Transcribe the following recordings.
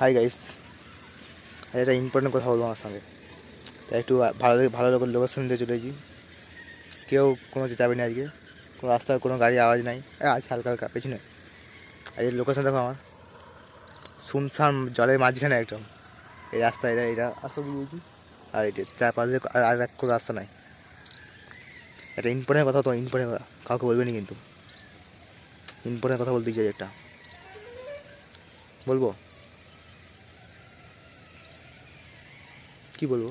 Hi guys এটা important কথা বলব আমার সঙ্গে। তাই একটু ভালো ভালো লোকের লোকেশন দিয়ে চলে গেছি কেউ কোনো যাবে না আজকে। কোনো রাস্তায় কোনো গাড়ি আওয়াজ নাই। আছে হালকা হালকা, পেছনে। আর এই লোকেশন দেখো আমার। শুনশান জলের মাঝখানে একদম। এই রাস্তা, এটা এটা। দিয়ে গেছি আর এটা চার আর আর এক কোনো রাস্তা নাই। এটা ইম্পর্টেন্ট কথা তো ইম্পর্টেন্ট কথা। কাউকে বলবে না কিন্তু। ইম্পর্টেন্ট কথা বলতে চাই একটা। বলব? কি বলব?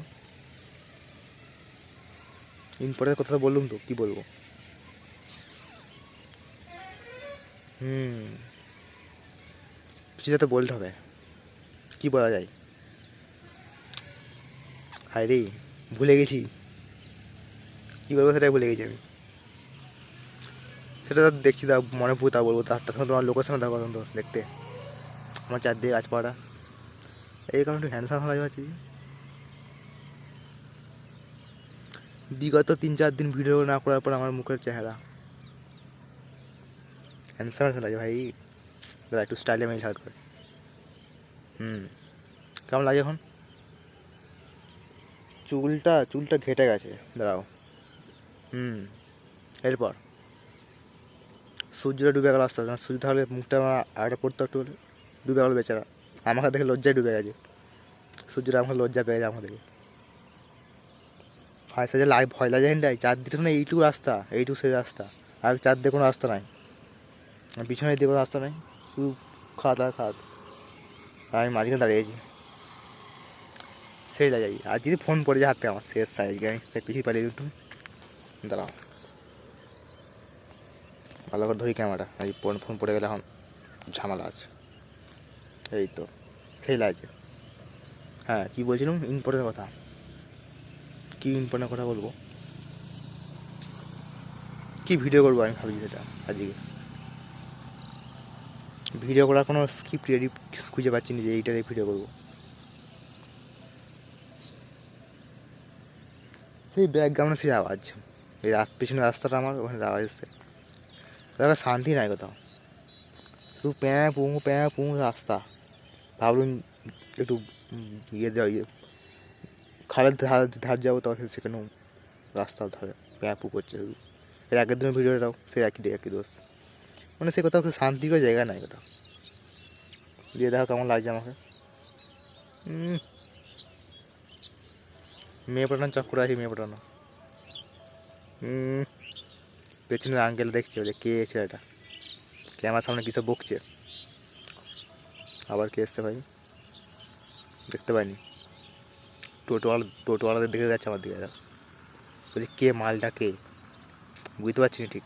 ইম্পর্টেন্ট কথা তো বললুম তো, কি বলব? হুম, কিছুটা তো বলতে হবে। কি বলা যায়? হায় রে, ভুলে গেছি। কী বলব সেটাই ভুলে গেছি আমি। সেটা তো দেখছি তা মনে পড়ে তা বলব। তার তখন তোমার লোকেশনে দেখো তখন তো দেখতে। আমার চারদিকে গাছপাড়া এই কারণে একটু হ্যান্ডসাম হয়ে যাচ্ছি। বিগত তিন চার দিন ভিডিও না করার পর আমার মুখের চেহারা। হ্যান্ডসাম হ্যান্ডসাম লাগে ভাই। দাদা, একটু স্টাইলে মেয়ে ছাড় করে। হুম। কেমন লাগে এখন? চুলটা চুলটা ঘেটে গেছে। দাঁড়াও। হুম। এরপর? সূর্যটা ডুবে গেল আস্তে আস্তে। সূর্য তাহলে মুখটা আমার আরেকটা পড়তো একটু ডুবে গেল বেচারা। আমাকে দেখে লজ্জায় ডুবে গেছে। সূর্যটা আমাকে লজ্জা পেয়ে গেছে আমাকে দেখে হয় সে লাগ ভয় লাগে হেন্ডাই, চারদিকে মানে এইটুকু রাস্তা, এইটুকু সেই রাস্তা, আর চারদিকে কোনো রাস্তা নাই। পিছনে দিকে কোনো রাস্তা নাই শুধু খাত আর খাত আমি মাঝখানে দাঁড়িয়েছি সেই লাগে আর যদি ফোন পড়ে যায় হাতে আমার শেষ সাইজ আমি পিছিয়ে পালিয়ে একটু দাঁড়াও। ভালো করে ধরি ক্যামেরা এই ফোন ফোন পড়ে গেলে এখন ঝামেলা আছে। এই তো, সেই লাগছে হ্যাঁ কী বলছিলাম? ইম্পর্টেন্ট কথা। কী ইম্পর্টেন্ট কথা বলব? কি ভিডিও করব আমি ভাবছি সেটা আজকে? ভিডিও করার কোনো স্ক্রিপ্ট রেডি খুঁজে পাচ্ছি না যে এইটারে ভিডিও করব। সেই ব্যাকগ্রাউন্ডে সেই আওয়াজ। এই পিছনে রাস্তাটা আমার, ওখানে আওয়াজ এসছে। দেখো, শান্তি নাই কোথাও। শুধু প্যাঁ পুঁ প্যাঁ পুঁ রাস্তা। ভাবলুম একটু ইয়ে দেওয়া ইয়ে খালের ধার ধার যাব তখন সেখানেও রাস্তার ধারে প্যাঁ পু করছে শুধু। এর আগের দিনের ভিডিওটাও সেই একই ডে একই দোষ মানে সে কোথাও একটু শান্তিকর জায়গা নাই কোথাও। দিয়ে দেখো কেমন লাগছে আমাকে। মেয়ে পটানোর চক্কর আছে মেয়ে পটানো উম, পেছনের আঙ্কেল দেখছে যে কে ছেলেটা? কে আমার সামনে কিছু বকছে? আবার কে এসছে ভাই? দেখতে পাইনি। টোটোওয়ালা, টোটোওয়ালাদের দেখে যাচ্ছে আমার দিকে বলছি, কে মালটা কে? বুঝতে পারছি না ঠিক।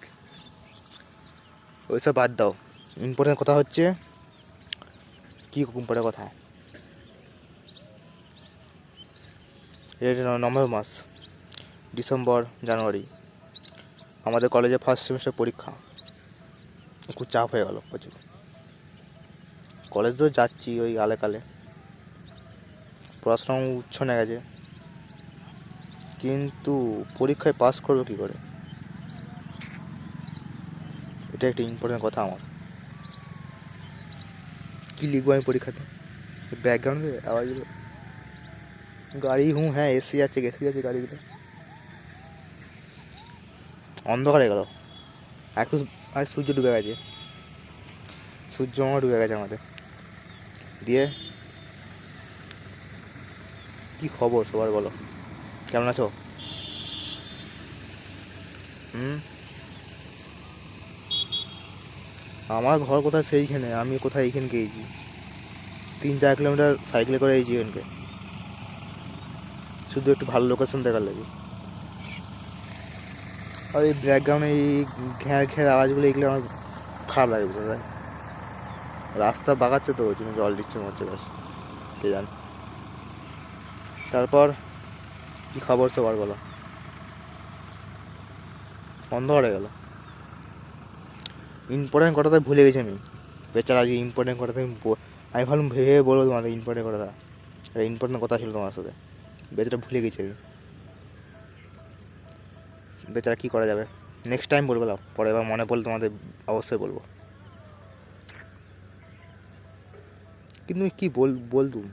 ওইসব বাদ দাও। ইম্পর্টেন্ট কথা হচ্ছে, কী ইম্পর্টেন্ট কথা? নভেম্বর মাস, ডিসেম্বর, জানুয়ারি। আমাদের কলেজে ফার্স্ট সেমিস্টার পরীক্ষা। খুব চাপ হয়ে গেল প্রচুর। কলেজ তো যাচ্ছি ওই আলে কালে। পড়াশোনা উচ্ছনে গেছে। কিন্তু পরীক্ষায় পাস করব কী করে? এটা একটা ইম্পর্টেন্ট কথা আমার। কী লিখব আমি পরীক্ষাতে? ব্যাকগ্রাউন্ডে আওয়াজগুলো গাড়ি হুঁ হ্যাঁ এসি আছে এসি আছে গাড়িগুলো অন্ধকার গেল। একটু আর সূর্য ডুবে গেছে। সূর্য আমার ডুবে গেছে আমাদের। দিয়ে কি খবর সবার বলো? কেমন আছো? হুম? আমার ঘর কোথায় সেইখানে আমি কোথায় এইখানে গিয়েছি। তিন চার কিলোমিটার সাইকেলে করে এইছি এখানকে শুধু একটু ভালো লোকেশন দেখার লাগে। আর এই ব্যাকগ্রাউন্ডে এই ঘ্যাঁ ঘ্যাঁ আওয়াজগুলো এগুলো আমার খারাপ লাগে বুঝতে? রাস্তা বাগাচ্ছে তো, ওই জন্য জল দিচ্ছে মনে হচ্ছে কে জান? তারপর কি খবর সবার বলো? অন্ধকার হয়ে গেল। ইম্পর্টেন্ট কথাটা ভুলে গেছি আমি। বেচারা আজকে ইম্পর্টেন্ট কথাটা আমি আমি ভাবলাম ভেবে বলব তোমাদের ইম্পর্টেন্ট কথা এটা ইম্পর্টেন্ট কথা ছিল তোমার সাথে। বেচারা ভুলে গেছি আমি। বেচারা কী করা যাবে? নেক্সট টাইম বলব না পরে এবার মনে পড়লে তোমাদের অবশ্যই বলব। কিন্তু কী বল বলতুম?